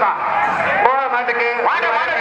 ஒரு வயர் கட்டிருப்பா மாட்டுக்கு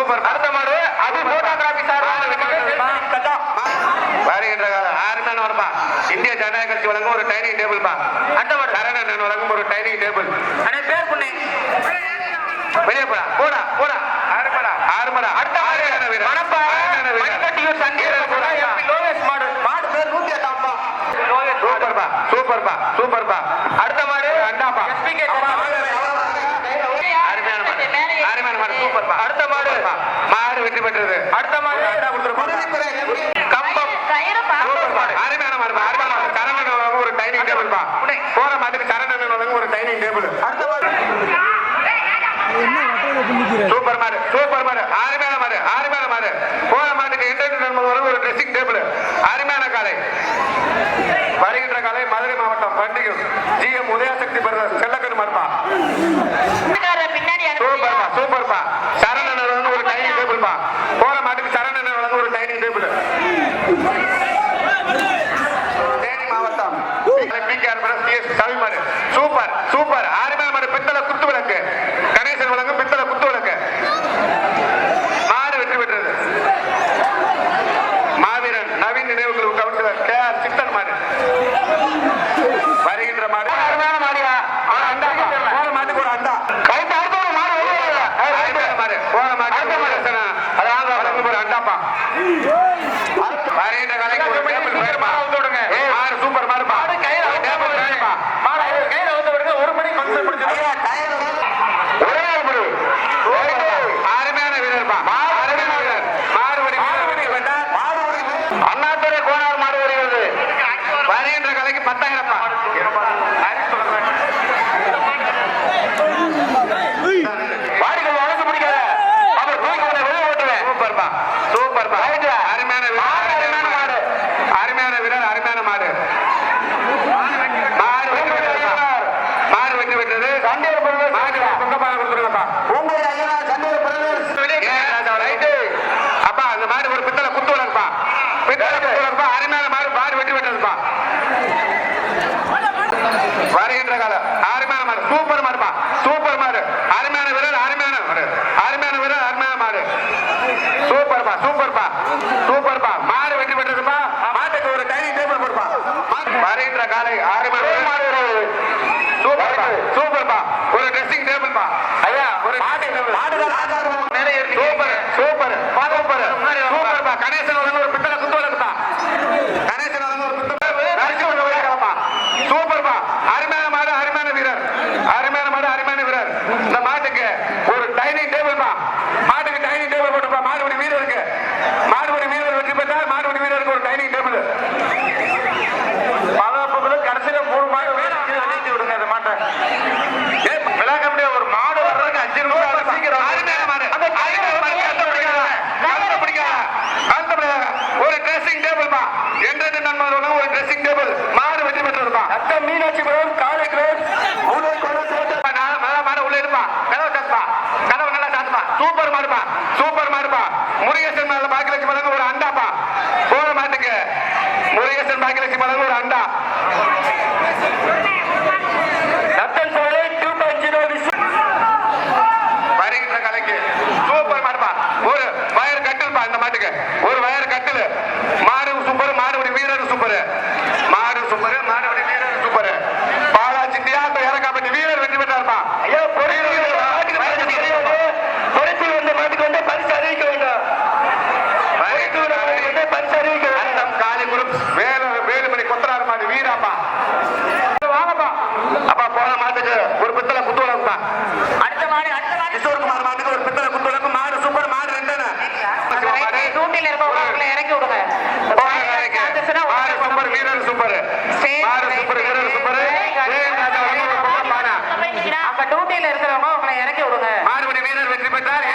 சூப்பர். அடுத்த மாடு அது போட்டோகிராபி சார் வருகின்ற ஆறுமேன் வருப்பா இந்திய ஜனநாயக கட்சி வழங்கும் ஒரு டைனிங் டேபிள் பா. அந்த ஒரு சரணன் வழங்கும் ஒரு டைனிங் டேபிள். அண்ணே பேர் பண்ணு. வெளியே போடா போடா போடா. ஆறுமடா ஆறுமடா அடுத்த ஆறு மணப்பா மணிக்கட்டியூர் சங்கீத போடா. லோகேஷ் மாடு. மாடு பேர் நூத்தி எட்டாம் பா. சூப்பர்பா சூப்பர்பா சூப்பர்பா அடுத்த மாடு. மாடு வெற்றி பெற்றது. அடுத்த மாடு. கம்பம். அருமையான அருமையான மாடு. ஒரு டைனிங் டேபிள் பா. போற மாதிரி கரணன் ஒரு டைனிங் டேபிள் அடுத்த மாடு. சூப்பர் மாடு சூப்பர் மாடு. அருமையான மாடு அருமையான மாடு. போற மாட்டுக்கு என்டர்டைன்மெண்ட் ஒரு ட்ரெஸ்ஸிங் டேபிள் அருமையான காலை. வருகின்ற காலை மதுரை மாவட்டம் பண்டிகை. ஜிஎம் உதயசக்தி பிரதர் செல்லக்கன் மர்மா Sabar, sabar, sabar. सुपर्मा सुपर्मा है जो சூப்பர்பா சூப்பர்பா மாடு வெற்றி பெற்றதுப்பா மாட்டுக்கு ஒரு டைனிங் டேபிள் கொடுப்பா. வருகின்ற காலை ஆறு மணி சூப்பர்ப்பா சூப்பர்பா ஒரு ட்ரெஸ்ஸிங் டேபிள்பா ஐயா ஒரு மாட்டு சூப்பர் சூப்பர் சூப்பர் சூப்பர்ப்பா கணேசன் ஒரு பித்தளை அப்ப டியூட்டியில இருக்கிறவங்க உங்களை இறக்கி விடுங்க. மாறுபடி வீரர் வெற்றி பெற்றார்.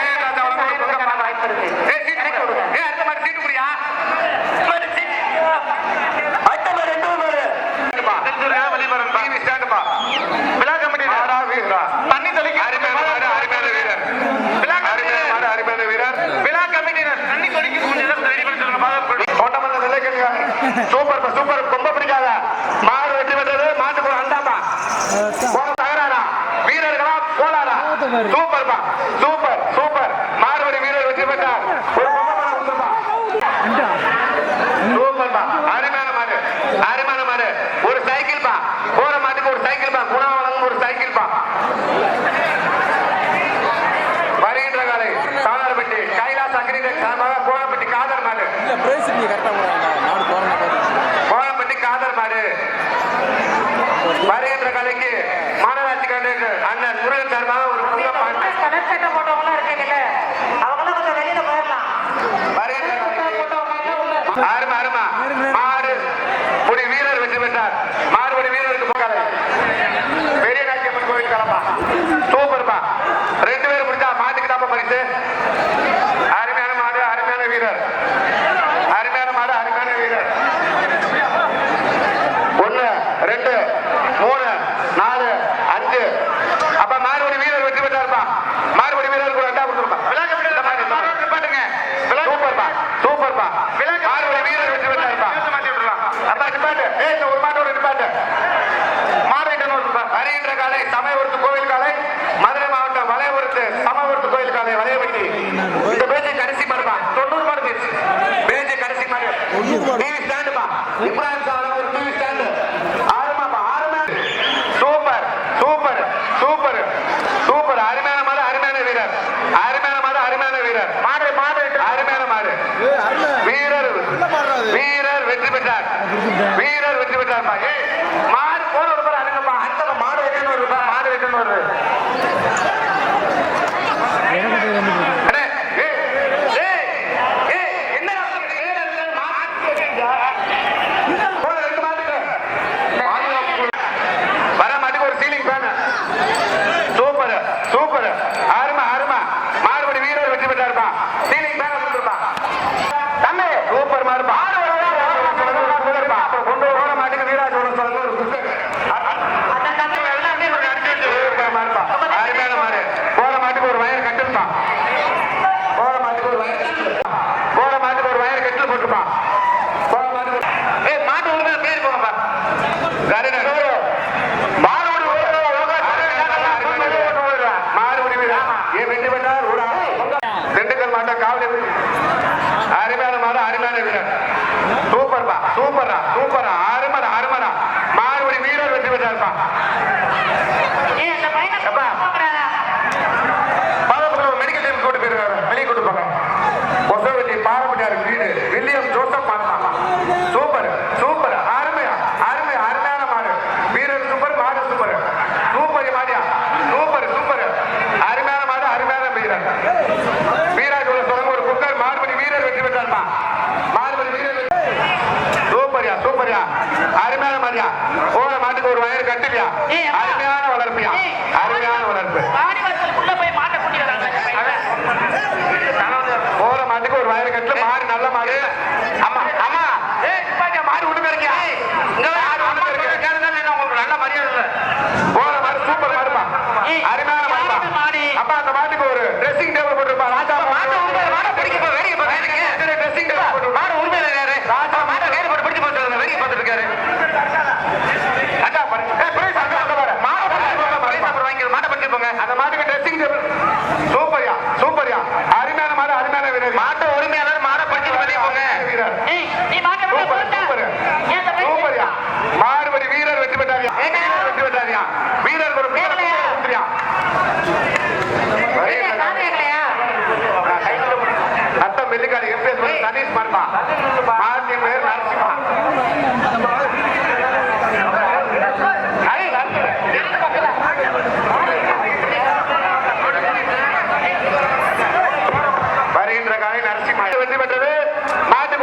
போயிட்டுன்னு வருது.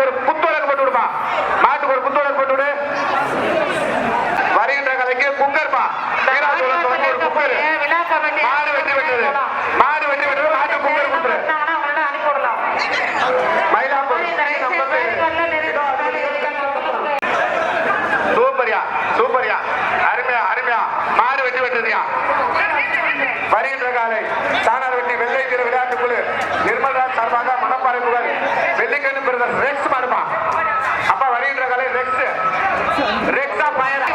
மாட்டுக்கு ஒரு புத்தோலக்கு போட்டு விடுமா? மாட்டுக்கு ஒரு புத்தோலக்கு போட்டு விடு. வருகின்ற கலைக்கு குங்கர்மா. மாடு வெற்றி பெற்றது. மாடு வெற்றி பெற்றது. இருக்கிறது. ரெக்ஸ் பாருமா அப்பா வருகின்ற கலை ரெக்ஸ் ரெக்ஸா பயணம்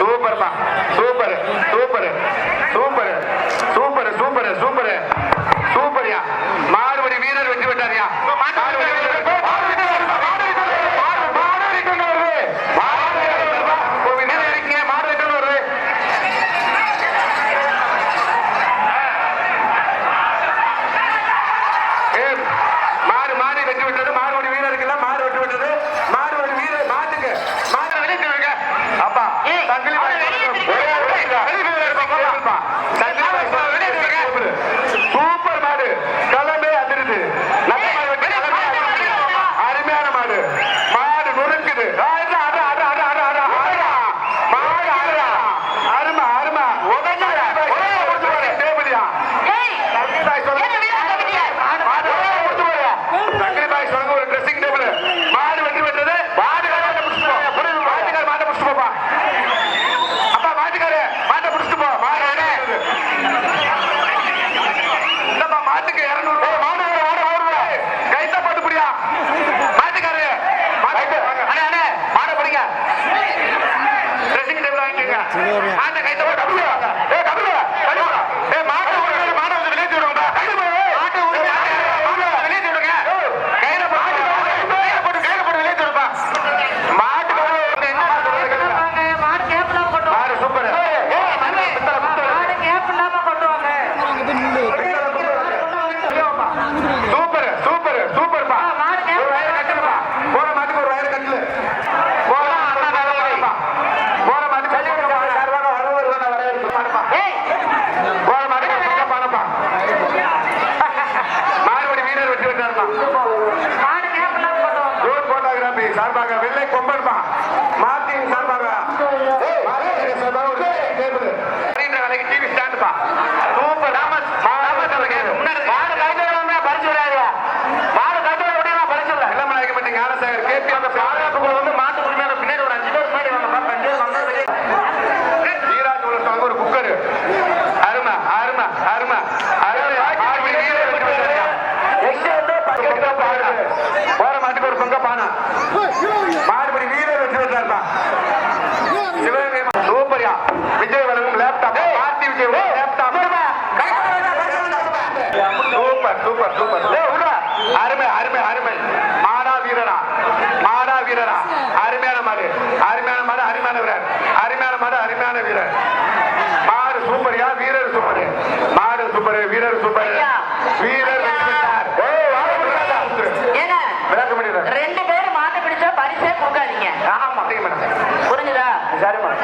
சூப்பர்மா சூப்பர்.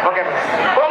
Ok, pues.